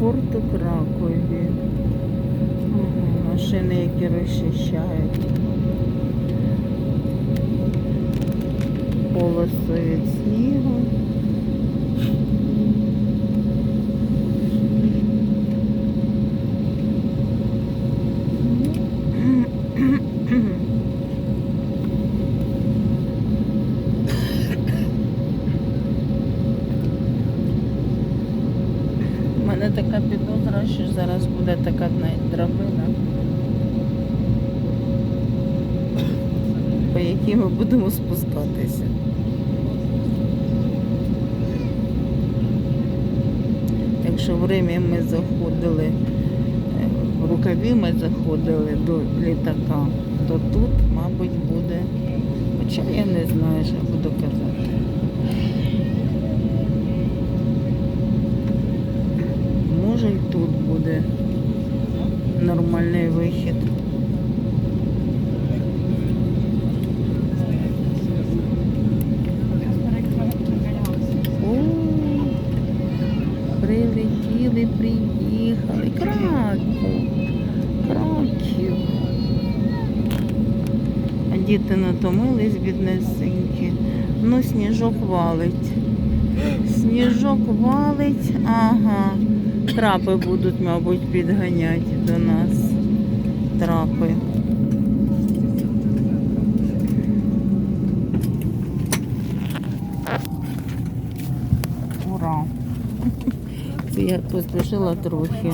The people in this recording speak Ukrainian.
аеропорту Кракові. Ага, машини, які розчищають. полоси від снігу. У мене така підозра, що зараз буде така драбина, по якій ми будемо спускатися. Якщо в Римі ми заходили, е, в рукаві ми заходили до літака, то тут, мабуть, буде, хоча я не знаю, що буду казати. Буде нормальний вихід. О, прилетіли, приїхали. Краків. Краків. А діти натомились біднесенькі. Ну, сніжок валить. Сніжок валить, ага. Трапи будуть, мабуть, підганяти до нас. Трапи. Ура! Це я поспішила трохи.